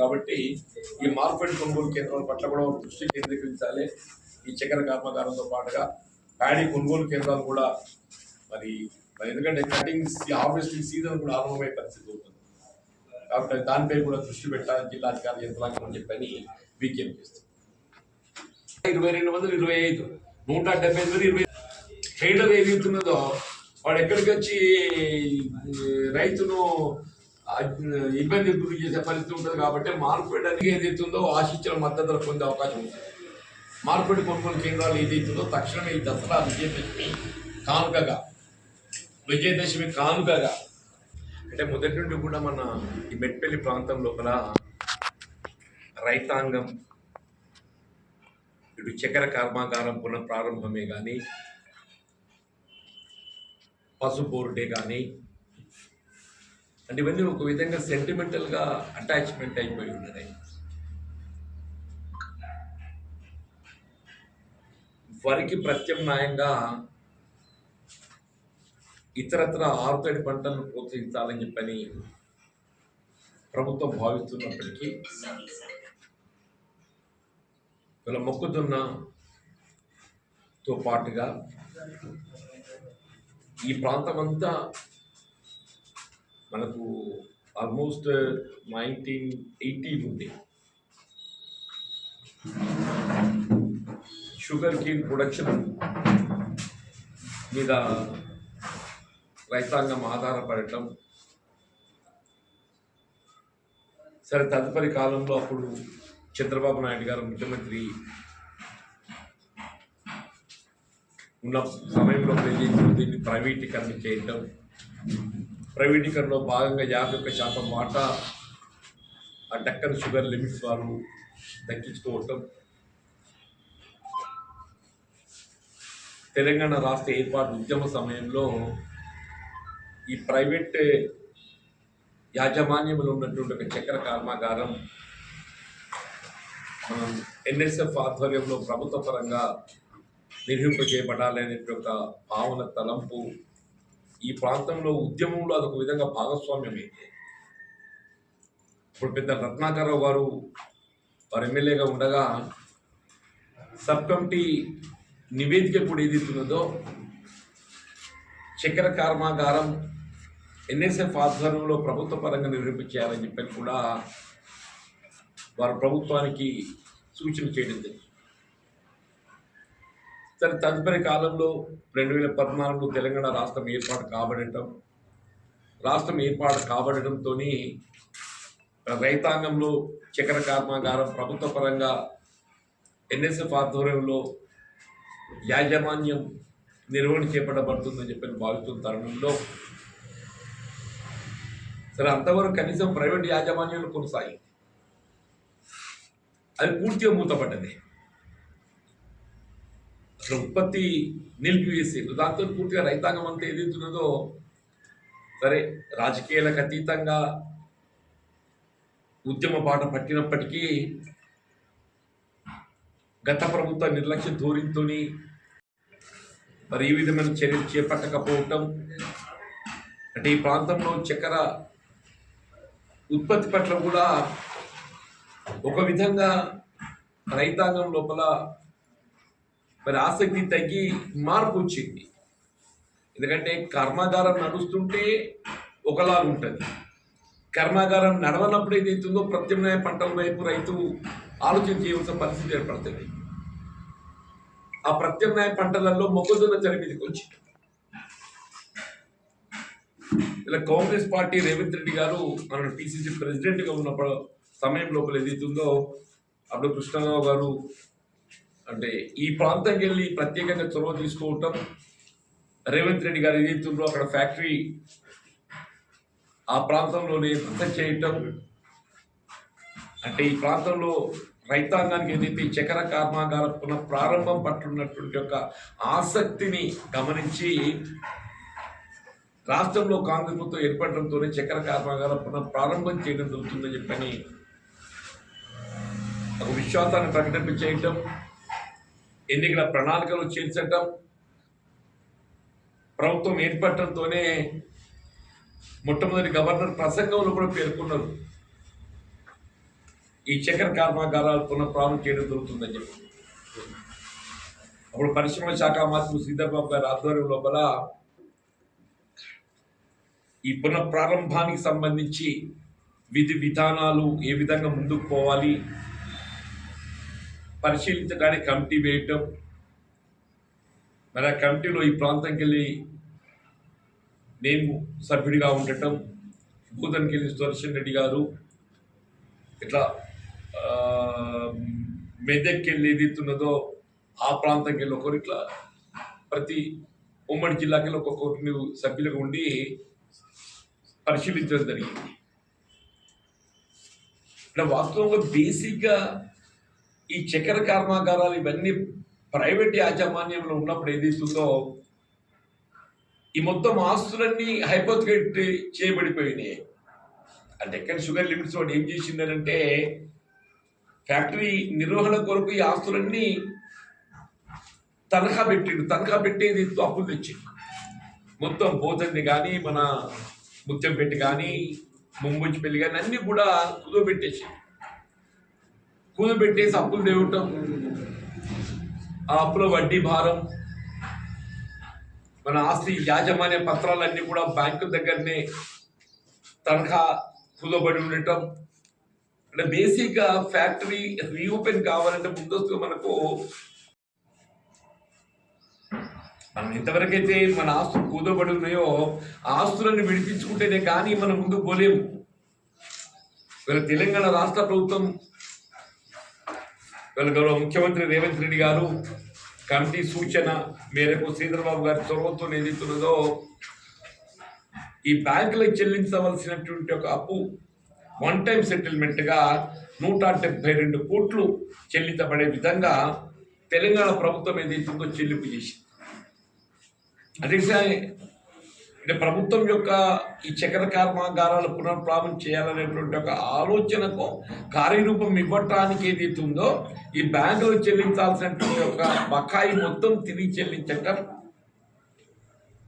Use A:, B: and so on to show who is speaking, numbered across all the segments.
A: కాబట్టి ఈ మార్కెట్ కొనుగోలు కేంద్రాల పట్ల కూడా దృష్టి కేంద్రీకరించాలి. ఈ చక్కెర కర్మాగారంతో పాటుగా ప్యాడీ కొనుగోలు కేంద్రాలు కూడా మరి మరి ఎందుకంటే కటింగ్స్ హార్వెస్టింగ్ సీజన్ కూడా ఆరంభమయ్యే పరిస్థితి అవుతుంది. కాబట్టి దానిపై కూడా దృష్టి పెట్టాలి. జిల్లాధికారి యంత్రాంగం అని చెప్పని విజ్ఞప్తి చేస్తుంది. ఇరవై రెండు వందలు ఇరవై ఐదు. నూట డెబ్బై ఎనిమిది ఇరవై ట్రేడర్ ఏది ఇస్తున్నదో వాడు ఎక్కడికి వచ్చి రైతును ఇబ్బంది గురి చేసే పరిస్థితి ఉంటుంది కాబట్టి మార్పేట అనేది ఏదైతుందో ఆశించిన మద్దతులు పొందే అవకాశం ఉంది. మార్కెట్ కొనుగోలు కేంద్రాలు ఏదైతుందో తక్షణమే ఈ దసరా విజయదశమి కానుకగా విజయదశమి కానుకగా. అంటే మొదటి నుండి కూడా మన ఈ మెట్పల్లి ప్రాంతం లోపల రైతాంగం ఇటు చక్కెర కర్మాగారం పునఃప్రారంభమే కానీ పసుపోరుటే కానీ అంటే ఇవన్నీ ఒక విధంగా సెంటిమెంటల్గా అటాచ్మెంట్ అయిపోయి ఉన్నాయి వరికి ప్రత్యామ్నాయంగా ఇతరత్ర ఆరుతడి పంటలను ప్రోత్సహించాలని చెప్పని ప్రభుత్వం భావిస్తున్నప్పటికీ ఇలా మొక్కుతున్నతో పాటుగా ఈ ప్రాంతం అంతా మనకు ఆల్మోస్ట్ నైన్టీన్ ఎయిటీ నుండి షుగర్ కేన్ ప్రొడక్షన్ మీద రైతాంగం ఆధారపడటం. సరే తదుపరి కాలంలో అప్పుడు చంద్రబాబు నాయుడు గారు ముఖ్యమంత్రి ఉన్న సమయంలో ప్రజలు దీన్ని ప్రైవేటీకరణ చేయటం. ప్రైవేటీకరణలో భాగంగా యాభై ఒక్క శాతం వాటా ఆ డక్కన్ షుగర్ లిమిట్స్ వారు దక్కించుకోవటం. తెలంగాణ రాష్ట్ర ఏర్పాటు ఉద్యమ సమయంలో ఈ ప్రైవేట్ యాజమాన్యంలో ఉన్నటువంటి ఒక చక్కెర కర్మాగారం మనం ఎన్ఎస్ఎఫ్ ఆధ్వర్యంలో ప్రభుత్వ పరంగా నిర్మింప చేయబడాలి ఒక భావన తలంపు ఈ ప్రాంతంలో ఉద్యమంలో అదొక విధంగా భాగస్వామ్యమైంది. ఇప్పుడు పెద్ద రత్నాకరరావు గారు వారు ఎమ్మెల్యేగా ఉండగా సబ్ కమిటీ నివేదిక ఇప్పుడు ఏదైతున్నదో చక్కెర కర్మాగారం ఎన్ఎస్ఎఫ్ ఆధ్వర్యంలో ప్రభుత్వ పరంగా నిర్మించేయాలని చెప్పి కూడా వారు ప్రభుత్వానికి సూచన చేయడం జరిగింది. సరే తదుపరి కాలంలో రెండు వేల పద్నాలుగులో తెలంగాణ రాష్ట్రం ఏర్పాటు కాబడటం రాష్ట్రం ఏర్పాటు కాబడటంతో రైతాంగంలో చక్కెర కర్మాగారం ప్రభుత్వ పరంగా ఎన్ఎస్ఎఫ్ ఆధ్వర్యంలో యాజమాన్యం నిర్వహణ చేపట్టబడుతుందని చెప్పి భావిస్తున్న తరుణంలో సరే అంతవరకు కనీసం ప్రైవేట్ యాజమాన్యాలు కొనసాగింది. అది పూర్తిగా మూతపడ్డది. అసలు ఉత్పత్తి నిలిపివేసి దాంతో పూర్తిగా రైతాంగం అంతా ఏదైతున్నదో సరే రాజకీయాలకు అతీతంగా ఉద్యమ బాట పట్టినప్పటికీ గత ప్రభుత్వ నిర్లక్ష్య ధోరణితో మరి ఈ విధమైన చర్యలు చేపట్టకపోవటం అంటే ఈ ప్రాంతంలో చక్కెర ఉత్పత్తి పట్ల కూడా ఒక విధంగా రైతాంగం లోపల మరి ఆసక్తి తగ్గి మార్పు వచ్చింది. ఎందుకంటే కర్మాగారం నడుస్తుంటే ఒకలాగా ఉంటుంది. కర్మాగారం నడవనప్పుడు ఏదైతుందో ప్రత్యామ్నాయ పంటల వైపు రైతు ఆలోచన చేయవలసిన పరిస్థితి ఏర్పడుతుంది. ఆ ప్రత్యామ్నాయ పంటలలో మొక్కజొన్న తెర వచ్చింది. ఇలా కాంగ్రెస్ పార్టీ రేవంత్ రెడ్డి గారు మన పిసిసి ప్రెసిడెంట్గా ఉన్నప్పుడు సమయం లోపల ఏదైతుందో అప్పుడు కృష్ణారావు గారు అంటే ఈ ప్రాంతంకి వెళ్ళి ప్రత్యేకంగా చొరవ తీసుకోవటం రేవంత్ రెడ్డి గారు ఏదైతుందో అక్కడ ఫ్యాక్టరీ ఆ ప్రాంతంలోనే భర్త చేయటం. అంటే ఈ ప్రాంతంలో రైతాంగానికి ఏదైతే చక్కెర కర్మాగార పునః ప్రారంభం పట్ల ఉన్నటువంటి యొక్క ఆసక్తిని గమనించి రాష్ట్రంలో కాంగ్రెస్ ప్రభుత్వం ఏర్పడడంతోనే చక్కెర కర్మాగారం పునః ప్రారంభం చేయడం జరుగుతుందని చెప్పని ఒక విశ్వాసాన్ని ప్రకటింప చేయటం. ఎన్నికల ప్రణాళికలు చేర్చటం ప్రభుత్వం ఏర్పడటంతోనే మొట్టమొదటి గవర్నర్ ప్రసంగంలో కూడా పేర్కొన్నారు. ఈ చక్కెర కర్మాగారాలు పునఃప్రారంభం చేయడం జరుగుతుందని చెప్పి. అప్పుడు పరిశ్రమల శాఖ మంత్రులు సీతాబాబు గారి ఆధ్వర్యం లోపల ఈ పునఃప్రారంభానికి సంబంధించి విధి విధానాలు ఏ విధంగా ముందుకు పోవాలి పరిశీలించడానికి కమిటీ వేయటం. మరి ఆ కమిటీలో ఈ ప్రాంతంకి వెళ్ళి నేను సభ్యుడిగా ఉండటం భూతన్కి వెళ్ళి సుదర్శన్ రెడ్డి గారు ఇట్లా మెదక్కి వెళ్ళి ఏదైతున్నదో ఆ ప్రాంతంకి వెళ్ళి ఒకరు ఇట్లా ప్రతి ఉమ్మడి జిల్లాకి వెళ్ళి ఒక్కొక్కరిని సభ్యులుగా ఉండి పరిశీలించడం జరిగింది. ఇక్కడ వాస్తవంగా బేసిక్గా ఈ చక్కెర కర్మాగారాలు ఇవన్నీ ప్రైవేట్ యాజమాన్యంలో ఉన్నప్పుడు ఏదైతుందో ఈ మొత్తం ఆస్తులన్నీ హైపోతికేట్ చేయబడిపోయినాయి. ఆ డెక్కన్ షుగర్ లిమిట్స్ వాడు ఏం చేసిందనంటే ఫ్యాక్టరీ నిర్వహణ కొరకు ఈ ఆస్తులన్నీ తనఖా పెట్టిండు. తనఖా పెట్టేది అప్పులు తెచ్చిండు. మొత్తం పోతంది కానీ మన ముత్యంపేట కానీ ముంబుచ్చిపల్లి కానీ అన్నీ కూడా కుదోబెట్టేసి కుదోబెట్టేసి అప్పులు తేవటం ఆ అప్పుల వడ్డీ భారం. మన ఆస్తి యాజమాన్య పత్రాలన్నీ కూడా బ్యాంకు దగ్గరనే తనఖా కూలబడి ఉండటం. అంటే బేసిక్గా ఫ్యాక్టరీ రీఓపెన్ కావాలంటే ముందస్తుగా మనకు మనం ఎంతవరకైతే మన ఆస్తులు కూదబడి ఉన్నాయో ఆస్తులను విడిపించుకుంటేనే కానీ మనం ముందుకు పోలేము. తెలంగాణ రాష్ట్ర ప్రభుత్వం ఇవాళ గౌరవ ముఖ్యమంత్రి రేవంత్ రెడ్డి గారు కమిటీ సూచన మేరకు శ్రీధర్బాబు గారి చొరవతో ఏదైతున్నదో ఈ బ్యాంకులకు చెల్లించవలసినటువంటి ఒక అప్పు వన్ టైం సెటిల్మెంట్గా నూట డెబ్బై రెండు కోట్లు చెల్లించబడే విధంగా తెలంగాణ ప్రభుత్వం ఏదైతుందో చెల్లింపు చేసింది. అదే అంటే ప్రభుత్వం యొక్క ఈ చక్ర కర్మాగారాలు పునఃప్రారంభం చేయాలనేటువంటి ఒక ఆలోచనకు కార్యరూపం ఇవ్వటానికి ఏదైతే ఉందో ఈ బ్యాంకులు చెల్లించాల్సినటువంటి ఒక బకాయి మొత్తం తిరిగి చెల్లించటం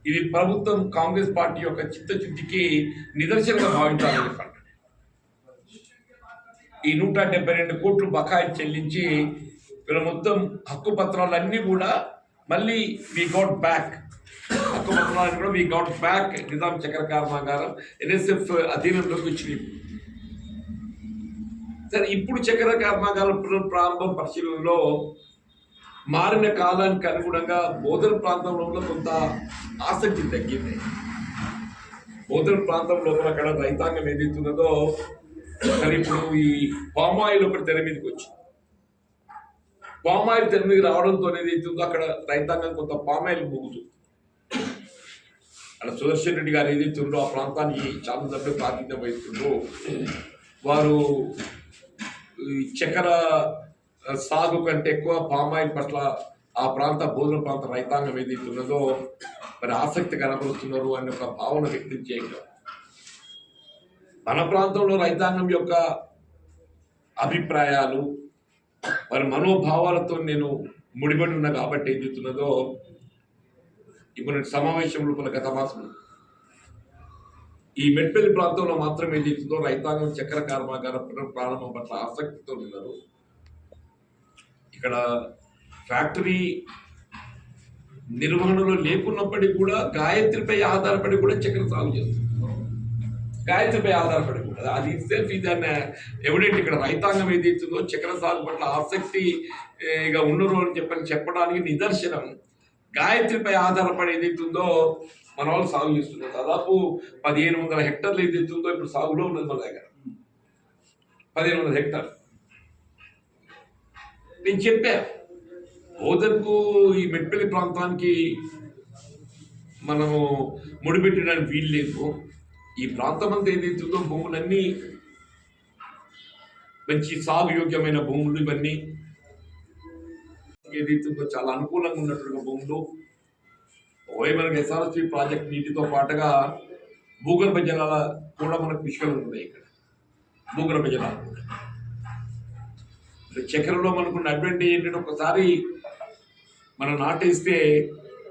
A: ఇది ప్రభుత్వం కాంగ్రెస్ పార్టీ యొక్క చిత్తశుద్ధికి నిదర్శనంగా భావించాలని చెప్పండి. ఈ నూట డెబ్బై రెండు కోట్లు బకాయి చెల్లించి వీళ్ళ మొత్తం హక్కు పత్రాలన్నీ కూడా మళ్ళీ వి గోట్ బ్యాక్ హక్కు పత్రాలు కూడా బ్యాక్ నిజాం చక్ర కర్మాగారం ఎన్ఎస్ఎఫ్ అధీనంలోకి వచ్చినాయి సరే ఇప్పుడు చక్కెర కర్మాగారం పునఃప్రారంభం పరిశీలనలో మారిన కాలానికి అనుగుణంగా బోధన ప్రాంతంలో కొంత ఆసక్తి తగ్గింది. బోధన ప్రాంతం లోపల అక్కడ రైతాంగం ఏదైతున్నదో మరి ఇప్పుడు ఈ పామాయిల్ ఒకటి తెర మీదకి వచ్చింది. పామాయిల్ తెర మీదకి రావడంతో ఏదైతుందో అక్కడ రైతాంగం కొంత పామాయిల్ మూగుతుంది. అలా సుదర్శన్ రెడ్డి గారు ఏదైతే ఆ ప్రాంతానికి చాలా దగ్గర ప్రాతినిధ్యం వహిస్తుండో వారు ఈ చక్కెర సాగు కంటే ఎక్కువ పామాయిల్ పట్ల ఆ ప్రాంత భోజన ప్రాంత రైతాంగం ఏదైతే ఉన్నదో మరి ఆసక్తి కనబరుస్తున్నారు అనే ఒక భావన వ్యక్తం చేయగలం మన ప్రాంతంలో రైతాంగం యొక్క అభిప్రాయాలు వారి మనోభావాలతో నేను ముడిపడి ఉన్నా కాబట్టి ఏదైతున్నదో ఇప్పుడు సమావేశం లోపల గత మాసం ఈ మెట్పల్లి ప్రాంతంలో మాత్రం ఏం రైతాంగం చక్కెర కర్మాగార ప్రారంభం పట్ల ఆసక్తితో ఉన్నారు. ఇక్కడ ఫ్యాక్టరీ నిర్వహణలో లేకున్నప్పటికీ కూడా గాయత్రిపై ఆధారపడి కూడా చక్కెర సాగు చేస్తుంది గాయత్రిపై ఆధారపడి కూడా. అది సెల్ఫ్ ఇది అన్న ఎవిడెంట్ ఇక్కడ రైతాంగం ఏది ఇస్తుందో చక్కెర సాగు పట్ల ఆసక్తి ఇక ఉండరు అని చెప్పని చెప్పడానికి నిదర్శనం. గాయత్రిపై ఆధారపడి ఏదైతుందో మన వాళ్ళు సాగు చేస్తున్నారు. దాదాపు పదిహేను వందల హెక్టర్లు ఏదైతుందో ఇప్పుడు సాగులో ఉన్నది మన దగ్గర. పదిహేను వందల హెక్టర్ నేను చెప్పా ఓదర్కు ఈ మెట్పల్లి ప్రాంతానికి మనము ముడిపెట్టడానికి వీలు లేదు. ఈ ప్రాంతం అంతా ఏదైతుందో భూములన్నీ మంచి సాగు యోగ్యమైన భూములు ఇవన్నీ ఏదైతుందో చాలా అనుకూలంగా ఉన్నటువంటి భూములు ఓయ్ మనకి ఎస్ఆర్ఎస్పి ప్రాజెక్ట్ నీటితో పాటుగా భూగర్భ జలాల కూడా మనకు పుష్కలు ఉన్నాయి ఇక్కడ. భూగర్భ జలాలు కూడా. చక్కెరలో మనకున్న అడ్వాంటేజ్ ఏంటంటే ఒకసారి మనం నాటేస్తే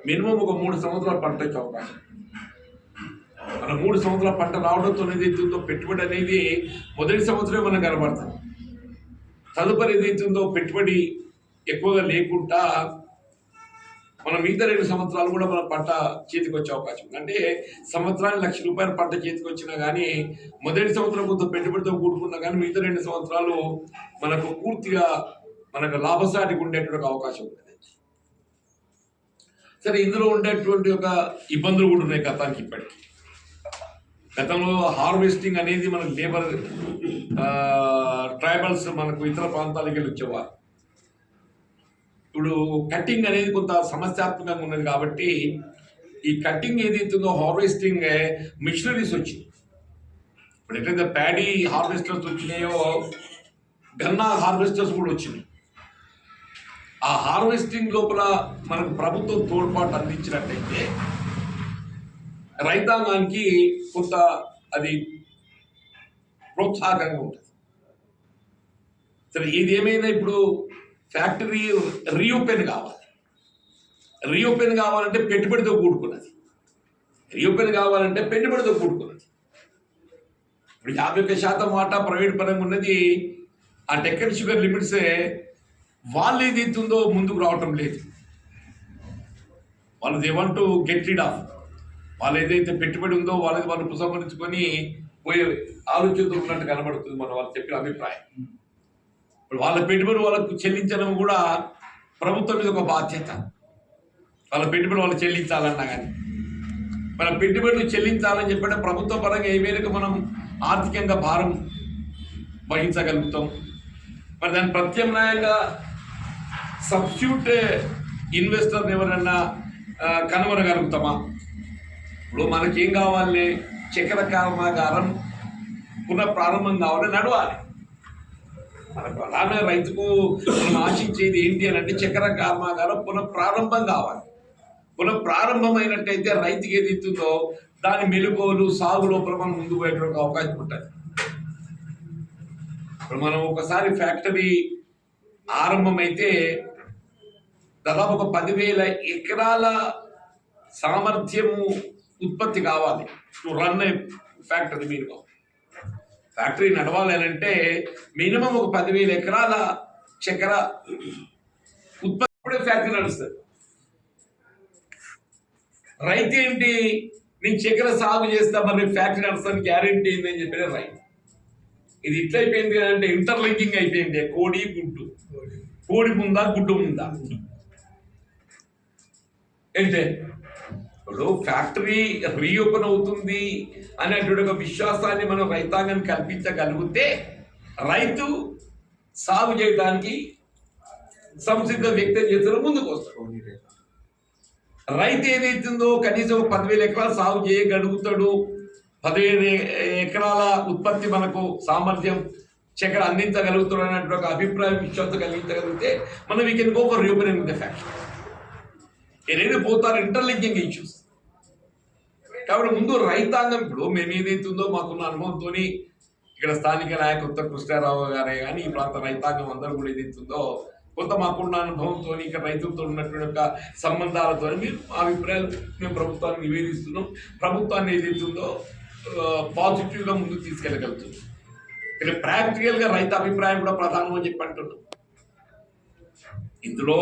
A: మినిమం ఒక మూడు సంవత్సరాలు పంట అవకాశం మన మూడు సంవత్సరాల పంట రావడంతో అనేది ఏదైతుందో పెట్టుబడి అనేది మొదటి సంవత్సరమే మనం కనబడుతుంది. తదుపరి ఏదైతుందో పెట్టుబడి ఎక్కువగా లేకుండా మనం మిగతా రెండు సంవత్సరాలు కూడా మన పంట చేతికి వచ్చే అవకాశం ఉంది. అంటే సంవత్సరానికి లక్ష రూపాయల పంట చేతికి వచ్చినా కానీ మొదటి సంవత్సరం కొంత పెట్టుబడితో కూడుకున్నా కానీ మిగతా రెండు సంవత్సరాలు మనకు పూర్తిగా మనకు లాభసాటికి ఉండేటువంటి అవకాశం ఉంటుంది సరే ఇందులో ఉండేటువంటి ఒక ఇబ్బందులు కూడా ఉన్నాయి గతానికి ఇప్పటికి. గతంలో హార్వెస్టింగ్ అనేది మనకు లేబర్ ట్రైబల్స్ మనకు ఇతర ప్రాంతాలకు వెళ్ళి వచ్చేవారు. ఇప్పుడు కటింగ్ అనేది కొంత సమస్యాత్మకంగా ఉన్నది కాబట్టి ఈ కటింగ్ ఏదైతుందో హార్వెస్టింగ్ మిషనరీస్ వచ్చింది. ఇప్పుడు ఎట్లయితే ప్యాడీ హార్వెస్టర్స్ వచ్చినాయో గన్నా హార్వెస్టర్స్ కూడా వచ్చినాయి. ఆ హార్వెస్టింగ్ లోపల మనకు ప్రభుత్వం తోడ్పాటు అందించినట్టయితే రైతాంగానికి కొంత అది ప్రోత్సాహకంగా ఉంటుంది. సరే ఇది ఏమైనా ఇప్పుడు ఫ్యాక్టరీ రీఓపెన్ కావాలి. రీఓపెన్ కావాలంటే పెట్టుబడితో కూడుకున్నది. రీఓపెన్ కావాలంటే పెట్టుబడితో కూడుకున్నది. ఇప్పుడు యాభై ఒక్క శాతం వాటా ప్రైవేట్ పరంగా ఉన్నది. ఆ డెక్కన్ షుగర్ లిమిట్సే వాళ్ళు ఏది ఉందో ముందుకు రావటం లేదు. వాళ్ళు they want get rid of. వాళ్ళు ఏదైతే పెట్టుబడి ఉందో వాళ్ళది వాళ్ళు ఉపసంహరించుకొని పోయే ఆలోచనతో ఉన్నట్టు కనబడుతుంది మన వాళ్ళు చెప్పిన అభిప్రాయం. వాళ్ళ పెట్టుబడి వాళ్ళకు చెల్లించడం కూడా ప్రభుత్వం మీద ఒక బాధ్యత. వాళ్ళ పెట్టుబడి వాళ్ళు చెల్లించాలన్నా కానీ. మన పెట్టుబడులు చెల్లించాలని చెప్పంటే ప్రభుత్వ పరంగా ఏ మేరకు మనం ఆర్థికంగా భారం వహించగలుగుతాం? మరి దాని ప్రత్యామ్నాయంగా సబ్స్టిట్యూట్ ఇన్వెస్టర్ని ఎవరన్నా కనుగొనగలుగుతామా? ఇప్పుడు మనకేం కావాలి? చక్కెర కర్మాగారం పునః ప్రారంభం కావాలి నడవాలి. మనకు అలానే రైతుకు మనం ఆశించేది ఏంటి అని అంటే చక్కెర కర్మాగారం పునః ప్రారంభం కావాలి. పునః ప్రారంభమైనట్టయితే రైతుకి ఏది ఇస్తుందో దాని మెలుకోలు సాగు లోపల మనం ముందుకు పోయేటువంటి అవకాశం ఉంటుంది. ఇప్పుడు మనం ఒకసారి ఫ్యాక్టరీ ఆరంభమైతే దాదాపు ఒక పదివేల ఎకరాల సామర్థ్యము ఉత్పత్తి కావాలి. టు రన్ ఏ ఫ్యాక్టరీ కావాలి. ఫ్యాక్టరీ నడవాలి అని అంటే మినిమం ఒక పదివేల ఎకరాల చక్కెర ఉత్పత్తి ఫ్యాక్టరీ నడుస్తుంది. రైతు ఏంటి? నేను చక్కెర సాగు చేస్తా మరి ఫ్యాక్టరీ నడుస్తాను గ్యారెంటీ ఏంటి అని చెప్పిన రైతు. ఇది ఇట్లా అయిపోయింది అంటే ఇంటర్లింకింగ్ అయిపోయింది కోడి గుడ్డు. కోడి. ముందా గుడ్డు ముందా? ఏంటే? ఇప్పుడు ఫ్యాక్టరీ రీఓపెన్ అవుతుంది అనేటువంటి ఒక విశ్వాసాన్ని మనం రైతాంగాన్ని కల్పించగలిగితే రైతు సాగు చేయడానికి సంసిద్ధ వ్యక్తం చేసిన ముందుకు వస్తాడు. రైతు ఏదైతుందో కనీసం ఒక పదివేల ఎకరాలు సాగు చేయగలుగుతాడు. పదిహేను ఎకరాల ఉత్పత్తి మనకు సామర్థ్యం చక్కెర అందించగలుగుతాడు అన్నట్టు ఒక అభిప్రాయం విశ్వాసం కలిగించగలిగితే మనం we can go for reopening the factory ఏదైతే పోతారు ఇంటర్లింకింగ్ ఇష్యూస్ కాబట్టి ముందు రైతాంగం ఇప్పుడు మేము ఏదైతుందో మాకున్న అనుభవంతో ఇక్కడ స్థానిక నాయకత్వ కృష్ణారావు గారే కానీ ఈ ప్రాంత రైతాంగం అందరూ కూడా ఏదైతుందో కొంత మాకున్న అనుభవంతో ఇక్కడ రైతులతో ఉన్నటువంటి యొక్క సంబంధాలతో మీరు మా అభిప్రాయాలు మేము ప్రభుత్వాన్ని నివేదిస్తున్నాం. ప్రభుత్వాన్ని ఏదైతుందో పాజిటివ్గా ముందుకు తీసుకెళ్ళగలుగుతుంది ఇక్కడ ప్రాక్టికల్గా రైతు అభిప్రాయం కూడా ప్రధానం అని చెప్పి అంటున్నాం. ఇందులో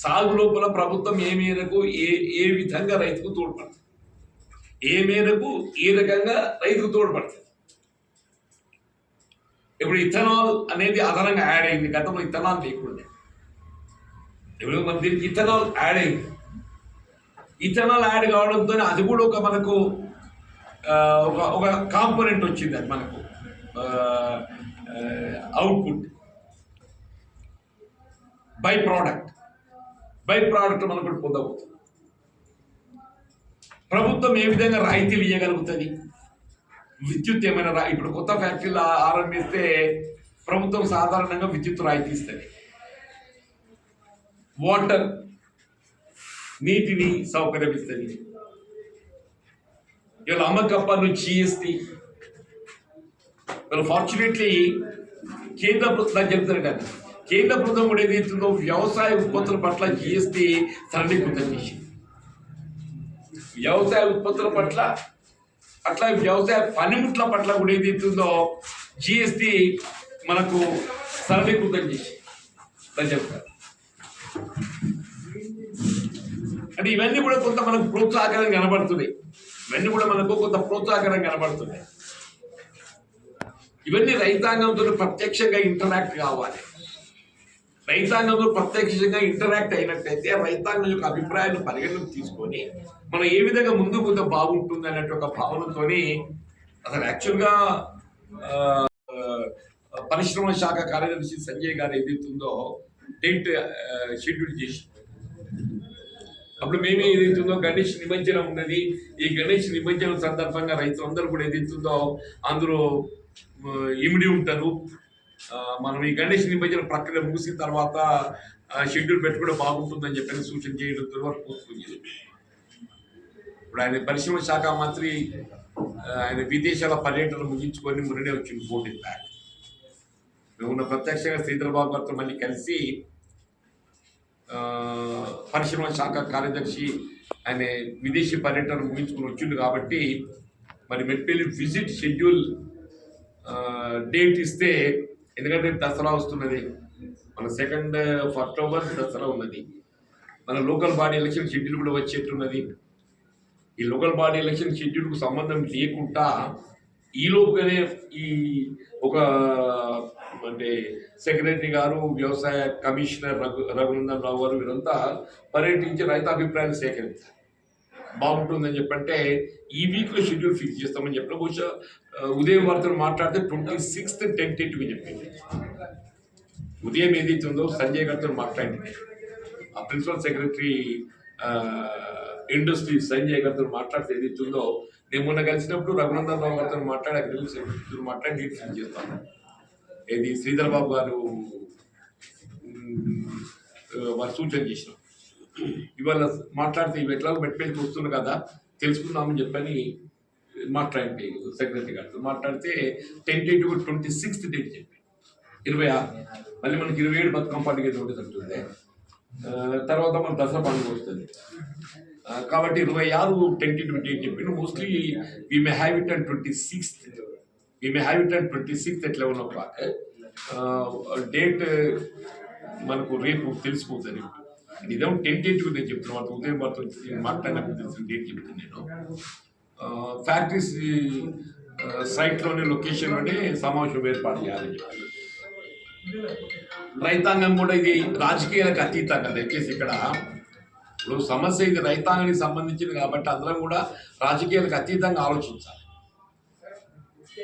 A: సాగు లోపల ప్రభుత్వం ఏ మేరకు ఏ ఏ విధంగా రైతుకు తోడ్పడుతుంది? ఏ మేరకు ఏ రకంగా రైతుకు తోడ్పడుతుంది? ఇప్పుడు ఇథనాల్ అనేది అదనంగా యాడ్ అయింది. గతంలో ఇథనాల్ లేకుండా. ఇప్పుడు మన దీనికి ఇథనాల్ యాడ్ అయింది. ఇథనాల్ యాడ్ కావడంతో అది కూడా ఒక మనకు ఒక ఒక కాంపోనెంట్ వచ్చింది అది మనకు. Output by product by product మనం కూడా పొందబోతున్నాం. ప్రభుత్వం ఏ విధంగా రాయితీలు ఇవ్వగలుగుతుంది విద్యుత్ ఏమైనా రా ఇప్పుడు కొత్త ఫ్యాక్టరీలు ఆరంభిస్తే ప్రభుత్వం సాధారణంగా విద్యుత్ రాయితీ ఇస్తుంది. వాటర్ నీటిని సౌకర్యం ఇస్తుంది. ఇవాళ అమ్మకప్ప నుంచి జిఎస్టీ ఇవాళ ఫార్చునేట్లీ కేంద్ర ప్రభుత్వం చెప్తారు కదా కేంద్ర ప్రభుత్వం కూడా ఏదైతుందో వ్యవసాయ ఉత్పత్తుల పట్ల జిఎస్టీ సరళీకృతం చేసింది వ్యవసాయ ఉత్పత్తుల పట్ల అట్లా వ్యవసాయ పనిముట్ల పట్ల కూడా ఏదైతుందో జిఎస్టీ మనకు సరళీకృతం చేసి. చెప్తారు. అంటే ఇవన్నీ కూడా కొంత మనకు ప్రోత్సాహకరం కనబడుతున్నాయి. ఇవన్నీ కూడా మనకు కొంత ప్రోత్సాహకరం కనబడుతున్నాయి. ఇవన్నీ రైతాంగంతో ప్రత్యక్షంగా ఇంటరాక్ట్ కావాలి. రైతాంగంతో ప్రత్యక్షంగా ఇంటరాక్ట్ అయినట్టయితే రైతాంగం యొక్క అభిప్రాయాన్ని పరిగణలోకి తీసుకొని మనం ఏ విధంగా ముందు ముందు బాగుంటుంది అన్నట్టు ఒక భావనతోని అసలు యాక్చువల్గా పరిశ్రమ శాఖ కార్యదర్శి సంజయ్ గారు ఏదైతుందో డేట్ షెడ్యూల్ చేసి. అప్పుడు మేమే ఏదైతుందో గణేష్ నిమజ్జనం ఉన్నది. ఈ గణేష్ నిమజ్జనం సందర్భంగా రైతులందరూ కూడా ఏదైతుందో అందరూ ఇమిడి ఉంటారు. మనం ఈ గణేష్ నిమజ్జన ప్రక్రియ ముగిసిన తర్వాత షెడ్యూల్ పెట్టుకుంటే బాగుంటుందని చెప్పి సూచన చేయడం వరకు కోరుకుంది ఇప్పుడు ఆయన పరిశ్రమ శాఖ మంత్రి ఆయన విదేశాల పర్యటన ముగించుకొని మొన్ననే వచ్చింది ఫోన్ బ్యాక్ మేము ఉన్న ప్రత్యక్షంగా శ్రీధర్ బాబు గారితో మళ్ళీ కలిసి పరిశ్రమ శాఖ కార్యదర్శి ఆయన విదేశీ పర్యటన ముగించుకుని వచ్చిండు కాబట్టి మరి మెట్పల్లి విజిట్ షెడ్యూల్ డేట్ ఇస్తే ఎందుకంటే దసరా వస్తున్నది. మన సెకండ్ ఫస్ట్ అక్టోబర్ దసరా ఉన్నది. మన లోకల్ బాడీ ఎలక్షన్ షెడ్యూల్ కూడా వచ్చేట్టున్నది. ఈ లోకల్ బాడీ ఎలక్షన్ షెడ్యూల్కు సంబంధం లేకుండా ఈలోపుగానే ఈ ఒక అంటే సెక్రటరీ గారు వ్యవసాయ కమిషనర్ రఘు రఘునందన్ రావు గారు వీరంతా పర్యటించి రైతు అభిప్రాయాలు సేకరించారు. బాగుంటుందని చెప్పంటే ఈ వీక్లో షెడ్యూల్ ఫిక్స్ చేస్తామని చెప్పిన బహుశా ఉదయం వారితో మాట్లాడితే ట్వంటీ సిక్స్త్ టెంటేటివ్ చెప్పింది. ఉదయం ఏదైతే ఉందో సంజయ్ గారితో మాట్లాడింది. ఆ ప్రిన్సిపల్ సెక్రటరీ ఇండస్ట్రీ సంజయ్ గారితో మాట్లాడితే ఏదైతే ఉందో నేను మొన్న కలిసినప్పుడు రఘునందన్ రావు గారితో మాట్లాడి అగ్రికల్చర్ సెక్రటరీతో మాట్లాడి నేను ఫిల్ చేస్తాను ఏది శ్రీధర్ బాబు గారు వారి వారు సూచన చేసిన ఇవాళ మాట్లాడితే ఇవి ఎట్లా మెట్పల్లికి వస్తుంది కదా తెలుసుకుందామని చెప్పని మాట్లాడి సెక్రటరీ గారితో మాట్లాడితే టెంటేటివ్ ట్వంటీ సిక్స్త్ డేట్ చెప్పి ఇరవై ఆరు. మళ్ళీ మనకి ఇరవై ఏడు బతుకమ్మ పండుగ ఒకటి ఉంటుంది తర్వాత మన దసరా పండుగ వస్తుంది. కాబట్టి ఇరవై ఆరు టెంటేటివ్ డేట్ చెప్పి mostly we may have it and twenty sixth we may have it and twenty sixth at eleven o'clock date మనకు రేపు తెలిసిపోతుంది. ఇదేమో టెంటేటివ్ నేను చెప్తున్నాను ఉదయం వాళ్ళతో మాట్లాడినప్పుడు తెలిసిన డేట్ చెప్తాను నేను. ఫ్యాక్టరీస్ సైట్లోనే లొకేషన్లోనే సమావేశం ఏర్పాటు చేయాలని చెప్పి రైతాంగం కూడా ఇది రాజకీయాలకు అతీతంగా దయచేసి ఇక్కడ ఇప్పుడు సమస్య ఇది రైతాంగానికి సంబంధించింది కాబట్టి అందరం కూడా రాజకీయాలకు అతీతంగా ఆలోచించాలి.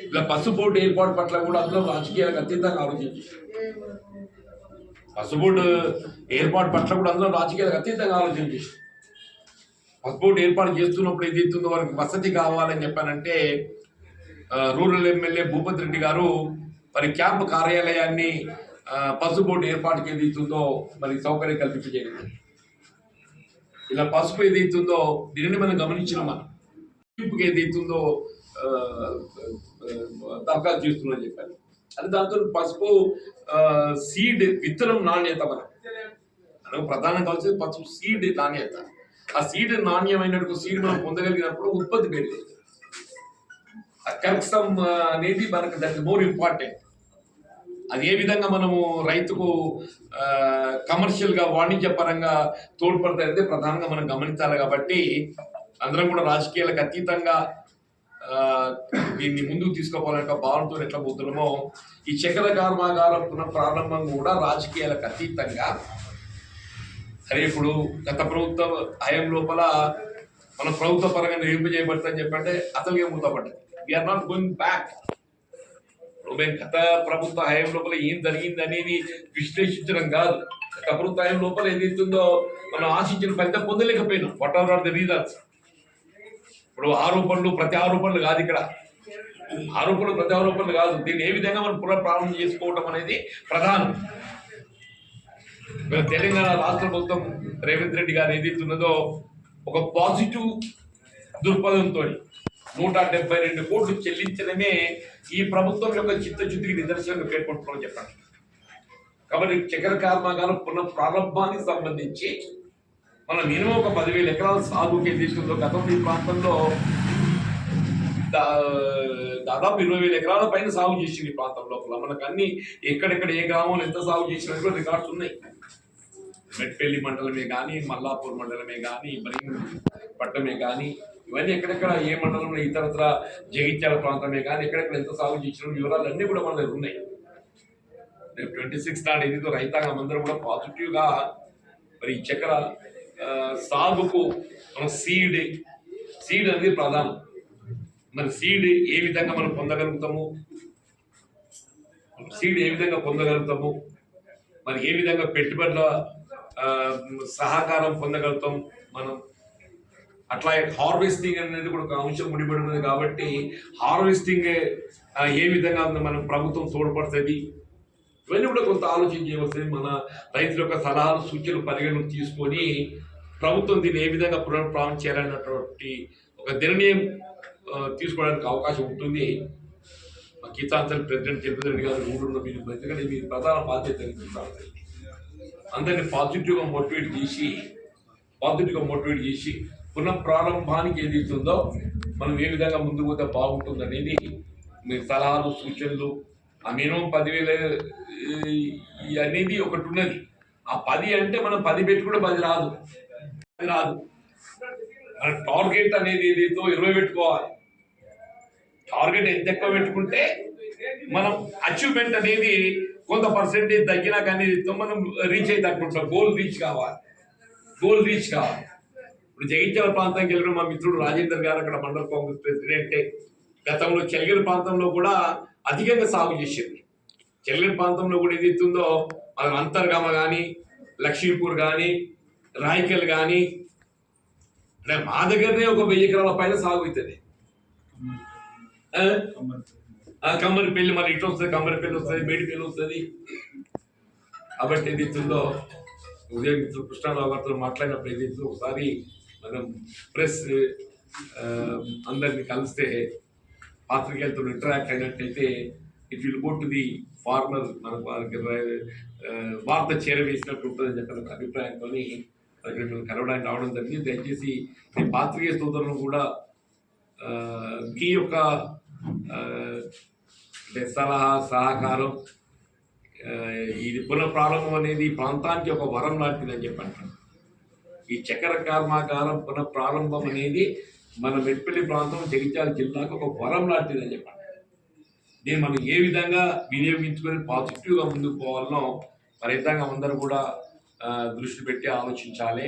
A: ఇలా పసుపోటు బోర్డు ఏర్పాటు పట్ల కూడా అందులో రాజకీయాలకు అతీతంగా ఆలోచించాలి. పసు బోర్డు ఏర్పాటు పట్ల కూడా అందులో రాజకీయాలకు అతీతంగా ఆలోచించి పసు బోర్డు ఏర్పాటు చేస్తున్నప్పుడు ఏదైతుందో వారికి వసతి కావాలని చెప్పానంటే రూరల్ ఎమ్మెల్యే భూపతి రెడ్డి గారు మరి క్యాంప్ కార్యాలయాన్ని పసుపు బోర్డు ఏర్పాటుకి ఏదైతుందో మరి సౌకర్యం కల్పించగలిగింది ఇలా పసుపు ఏదైతుందో దీనిని మనం గమనించినాం మనం తీర్పుకి ఏదైతుందో దరఖాస్తు చేస్తుందని చెప్పారు. అది దాంతో పసుపు సీడ్ విత్తనం నాణ్యత మనం. మనకు ప్రధానంగా కావాల్సింది పసుపు సీడ్ నాణ్యత. ఆ సీడ్ నాణ్యమైనటువంటి సీడ్ మనం పొందగలిగినప్పుడు ఉత్పత్తి పెరిగింది ఆ కరెక్సం అనేది మనకు దట్ మోర్ ఇంపార్టెంట్ అది ఏ విధంగా మనము రైతుకు కమర్షియల్గా వాణిజ్యపరంగా వాణిజ్య పరంగా ప్రధానంగా మనం గమనించాలి కాబట్టి అందరం కూడా రాజకీయాలకు అతీతంగా దీన్ని ముందుకు తీసుకోవాలనే భావనతో ఎట్లా పోతున్నామో ఈ చక్కెర కర్మాగారం పునఃప్రారంభం కూడా రాజకీయాలకు అతీతంగా అరే ఇప్పుడు గత ప్రభుత్వ హయం లోపల మన ప్రభుత్వ పరంగా నిర్మింపజేయబడతాయని చెప్పంటే అసలుగా మూతపడ్డది వీఆర్ నాట్ గోయింగ్ బ్యాక్ మేము గత ప్రభుత్వ హయం లోపల ఏం జరిగింది అనేది విశ్లేషించడం కాదు. గత ప్రభుత్వ హయం లోపల ఏదైతుందో మనం ఆశించిన ఫలితం పొందలేకపోయినాం. వాట్ ఆర్ ద రీజన్స్ ఇప్పుడు ఆరోపణలు ప్రతి ఆరోపణలు కాదు ఇక్కడ. ఆరోపణలు ప్రతి ఆరోపణలు కాదు. దీన్ని ఏ విధంగా మనం పునఃప్రారంభం చేసుకోవటం అనేది ప్రధానం. మన తెలంగాణ రాష్ట్ర ప్రభుత్వం రేవంత్ రెడ్డి గారు ఏదైతున్నదో ఒక పాజిటివ్ దృక్పథంతో నూట డెబ్బై రెండు కోట్లు చెల్లించడమే ఈ ప్రభుత్వం యొక్క చిత్తశుద్ధికి నిదర్శనంగా పేర్కొంటున్నామని చెప్పండి కాబట్టి చక్కెర కర్మాగారం పునః ప్రారంభానికి సంబంధించి మన మినిమం ఒక పదివేల ఎకరాల సాగుకి తీసుకుందో గతంలో ఈ ప్రాంతంలో దా- దాదాపు ఇరవై వేల ఎకరాల పైన సాగు చేసింది ఈ ప్రాంతం లోపల. మనకు అన్ని ఎక్కడెక్కడ ఏ గ్రామంలో ఎంత సాగు చేసినా కూడా రికార్డ్స్ ఉన్నాయి. మెట్పల్లి మండలమే కానీ మల్లాపూర్ మండలమే కానీ ఇబ్రహీం పట్టమే కానీ ఇవన్నీ ఎక్కడెక్కడ ఏ మండలంలో ఇతరత్ర జగిత్యాల ప్రాంతమే కానీ ఎక్కడెక్కడ ఎంత సాగు చేసిన వివరాలు అన్నీ కూడా మన దగ్గర ఉన్నాయి. రేపు ట్వంటీ సిక్స్ నాడు ఏదైతే రైతాంగం అందరూ కూడా పాజిటివ్గా మరి ఈ చక్కెర సాగుకు మన సీడ్ సీడ్ అనేది ప్రధానం. మరి సీడ్ ఏ విధంగా మనం పొందగలుగుతాము? సీడ్ ఏ విధంగా పొందగలుగుతాము? మరి ఏ విధంగా పెట్టుబడుల సహకారం పొందగలుగుతాం మనం. అట్లా హార్వెస్టింగ్ అనేది కూడా ఒక అంశం ముడిపడి ఉన్నది కాబట్టి హార్వెస్టింగ్ ఏ విధంగా మనం ప్రభుత్వం తోడ్పడుతుంది. ఇవన్నీ కూడా కొంత ఆలోచన చేయవలసింది. మన రైతుల యొక్క సలహాలు సూచనలు పరిగణన తీసుకొని ప్రభుత్వం దీన్ని ఏ విధంగా పునఃప్రారంభం చేయాలన్నటువంటి ఒక నిర్ణయం తీసుకోవడానికి అవకాశం ఉంటుంది. మా కిసాన్ ప్రెసిడెంట్ జగన్ రెడ్డి గారు ఊరున్న మీరు ఎందుకంటే మీ ప్రధాన బాధ్యత ఇది అందరినీ పాజిటివ్గా మోటివేట్ చేసి పాజిటివ్గా మోటివేట్ చేసి పునః ప్రారంభానికి ఏది ఇస్తుందో మనం ఏ విధంగా ముందుకు పోతే బాగుంటుంది అనేది మీ సలహాలు సూచనలు ఆ మినిమం పదివేల అనేది ఒకటి ఉన్నది. ఆ పది అంటే మనం పది పెట్టుకుంటే పది రాదు. పది రాదు. మన టార్గెట్ అనేది ఏదైతే ఇరవై పెట్టుకోవాలి. టార్గెట్ ఎంత ఎక్కువ పెట్టుకుంటే మనం అచీవ్మెంట్ అనేది కొంత పర్సెంటేజ్ తగ్గినా కానీ మనం రీచ్ అయితే గోల్ రీచ్ కావాలి. గోల్ రీచ్ కావాలి. ఇప్పుడు జగించాల ప్రాంతానికి వెళ్ళిన మా మిత్రుడు రాజేందర్ గారు అక్కడ మండల కాంగ్రెస్ ప్రెసిడెంటే గతంలో చెలగిరి ప్రాంతంలో కూడా అధికంగా సాగు చేసింది. చెలగిరి ప్రాంతంలో కూడా ఏదైతుందో మనం అంతర్గామ కానీ లక్ష్మీపూర్ కానీ రాయకల్ కానీ అంటే మా దగ్గరనే ఒక వెయ్యి ఎకరాల పైన సాగు అవుతుంది. ఆ? ఆ కమ్మరి పెళ్ళి మరి ఇటు వస్తుంది కమ్మరి పెళ్ళి వస్తుంది మేడి పెళ్ళి వస్తుంది కాబట్టి ఏదైతుందో ఉదయం మిత్రులు కృష్ణారావు గారితో మాట్లాడినప్పుడు ఏదైతే ఒకసారి మనం ప్రెస్ అందరిని కలిస్తే పాత్రికేయులతో ఇంటరాక్ట్ అయినట్టయితే it will go to the farmer మన వారికి ఆ, వార్త చేరవేసినట్టు ఉంటుందని చెప్పిన ఒక అభిప్రాయంతో అక్కడ మిమ్మల్ని కలవడానికి రావడం జరిగింది దయచేసి ఈ పాత్రికేయ సోదరులను కూడా ఆ, మీ యొక్క ఆ, అంటే సలహా సహకారం ఇది పునఃప్రారంభం అనేది ఈ ప్రాంతానికి ఒక వరం లాంటిదని చెప్పి అంటారు. ఈ చక్కెర కర్మాగారం పునఃప్రారంభం అనేది మన మెట్పల్లి ప్రాంతం జగిత్యాల జిల్లాకు ఒక వరం లాంటిదని చెప్పి అంటారు. దీన్ని మనం ఏ విధంగా వినియోగించుకొని పాజిటివ్గా ముందుకు పోవాలనో మరి అందరూ కూడా దృష్టి పెట్టి ఆలోచించాలి.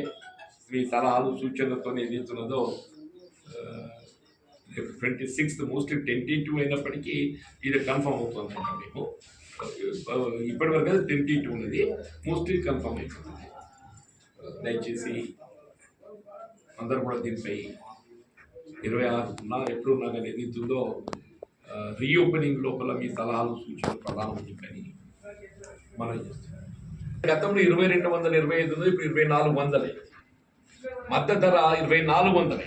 A: మీ సలహాలు సూచనలతో ఏదైతున్నదో ట్వంటీ సిక్స్త్ మోస్ట్లీ టెంటేటివ్ అయినప్పటికీ ఇది కన్ఫర్మ్ అవుతుంది మేము uh, ఇప్పటి వరకు ట్వంటీ టెంటేటివ్ ఉన్నది. మోస్ట్లీ కన్ఫర్మ్ అయిపోతుంది. Uh, దయచేసి అందరూ కూడా దీనిపై ఇరవై ఆరున ఎప్పుడున్నా కానీ ఏదైతుందో రీఓపెనింగ్ uh, లోపల మీ సలహాలు సూచనలు ప్రధానం చెప్పని మనం చేస్తాం గతంలో ఇరవై రెండు వందల ఇరవై ఐదు ఉంది ఇప్పుడు ఇరవై నాలుగు వందలే. మద్దతు ధర ఇరవై నాలుగు వందలే.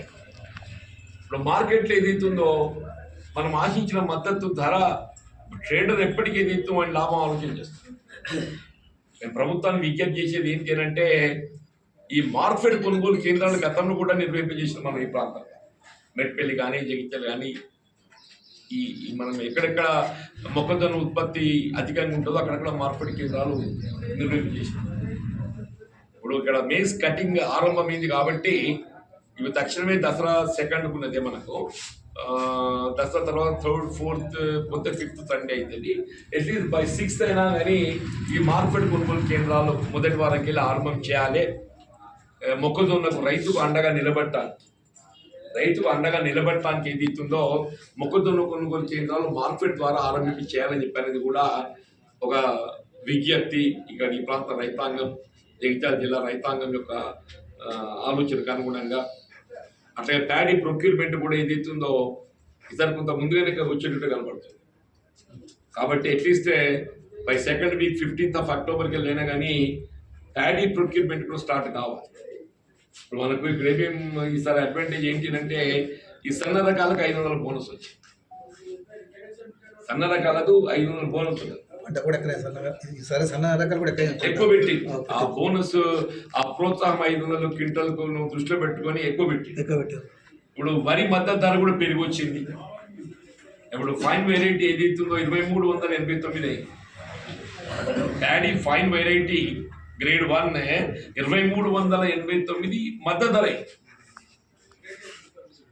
A: ఇప్పుడు మార్కెట్లో ఏదైతుందో మనం ఆశించిన మద్దతు ధర ట్రేడర్ ఎప్పటికీ ఏదైతే వాడి లాభం ఆలోచన చేస్తాం నేను ప్రభుత్వాన్ని విజ్ఞప్తి చేసేది ఏంటి అంటే ఈ మార్కెట్ కొనుగోలు కేంద్రాలు గతంలో కూడా నిర్వహింపజేసిన మనం ఈ ప్రాంతం. మెట్పల్లి కానీ జగిత్యాలు కానీ ఈ ఈ మనం ఎక్కడెక్కడ మొక్కజొన్న ఉత్పత్తి అధికంగా ఉంటుందో అక్కడక్కడ మార్కెట్ కేంద్రాలు నిర్వహింపజేసినాం. ఇప్పుడు ఇక్కడ మేస్ కటింగ్ ఆరంభమైంది కాబట్టి ఇవి తక్షణమే దసరా సెకండ్ ఉన్నది మనకు. దసరా తర్వాత థర్డ్ ఫోర్త్ పోతే ఫిఫ్త్ సండే అవుతుంది అట్లీస్ట్ బై సిక్స్త్ అయినా కానీ ఈ మార్కెట్ కొనుగోలు కేంద్రాలు మొదటి వారంకి వెళ్ళి ఆరంభం చేయాలి. మొక్కజొన్నకు రైతుకు అండగా నిలబెట్టాలి రైతుకు అండగా నిలబడటానికి ఏది ఇస్తుందో మొక్కజొన్న కొనుగోలు కేంద్రాలు మార్కెట్ ద్వారా ఆరంభించి చేయాలని చెప్పనేది కూడా ఒక విజ్ఞప్తి ఇక్కడ ఈ ప్రాంత రైతాంగం జగిత్యాల జిల్లా రైతాంగం యొక్క ఆలోచనకు అనుగుణంగా అట్లాగే ప్యాడీ ప్రొక్యూర్మెంట్ కూడా ఏదైతుందో ఇతర ఈసారి కొంత ముందుగానే వచ్చేటట్టు కనబడుతుంది. కాబట్టి at least by second week fifteenth of అక్టోబర్కి వెళ్ళినా కానీ ప్యాడీ ప్రొక్యూర్మెంట్ కూడా స్టార్ట్ కావాలి. ఇప్పుడు మనకు ఇక్కడ ఏమేం ఈసారి అడ్వాంటేజ్ ఏంటి అంటే ఈ సన్న రకాలకు ఐదు వందల బోనస్ వచ్చింది. సన్న రకాలకు ఐదు వందల బోనస్ ఉంది
B: పంట కూడా ఎక్కడ సన్నగా ఈసారి సన్న రకాలు కూడా
A: ఎక్కువ పెట్టి. ఆ బోనస్ ఆ ప్రోత్సాహం ఐదు వందల క్వింటల్కు నువ్వు దృష్టిలో పెట్టుకొని ఎక్కువ పెట్టి.
B: ఎక్కువ పెట్టారు.
A: ఇప్పుడు వరి మద్దతు ధర కూడా పెరిగి వచ్చింది ఇప్పుడు ఫైన్ వెరైటీ ఏదైతుందో ఇరవై మూడు వందల ఎనభై తొమ్మిది డాడీ ఫైన్ వెరైటీ గ్రేడ్ వన్ ఇరవై మూడు వందల ఎనభై తొమ్మిది మద్దతు ధర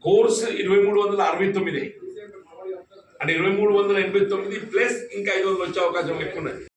A: కోర్స్ ఇరవై మూడు వందల అరవై తొమ్మిది అంటే ఇరవై మూడు వందల ఎనభై తొమ్మిది ప్లస్ ఇంకా ఐదు వందలు వచ్చే అవకాశం ఎక్కువ ఉన్నది.